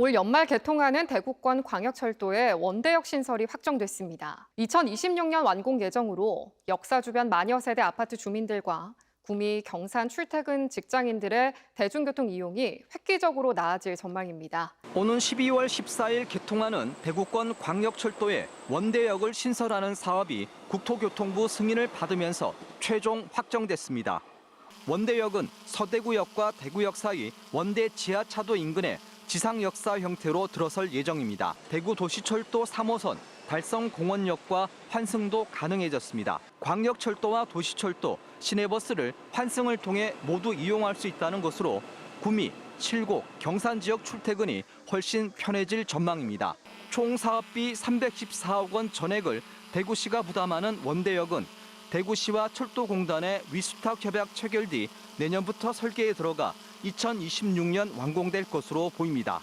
올 연말 개통하는 대구권 광역철도의 원대역 신설이 확정됐습니다. 2026년 완공 예정으로 역사 주변 마녀 세대 아파트 주민들과 구미, 경산 출퇴근 직장인들의 대중교통 이용이 획기적으로 나아질 전망입니다. 오는 12월 14일 개통하는 대구권 광역철도에 원대역을 신설하는 사업이 국토교통부 승인을 받으면서 최종 확정됐습니다. 원대역은 서대구역과 대구역 사이 원대 지하차도 인근에 지상 역사 형태로 들어설 예정입니다. 대구 도시철도 3호선 달성공원역과 환승도 가능해졌습니다. 광역철도와 도시철도, 시내버스를 환승을 통해 모두 이용할 수 있다는 것으로 구미, 칠곡, 경산 지역 출퇴근이 훨씬 편해질 전망입니다. 총 사업비 314억 원 전액을 대구시가 부담하는 원대역은 대구시와 철도공단의 위수탁 협약 체결 뒤 내년부터 설계에 들어가 2026년 완공될 것으로 보입니다.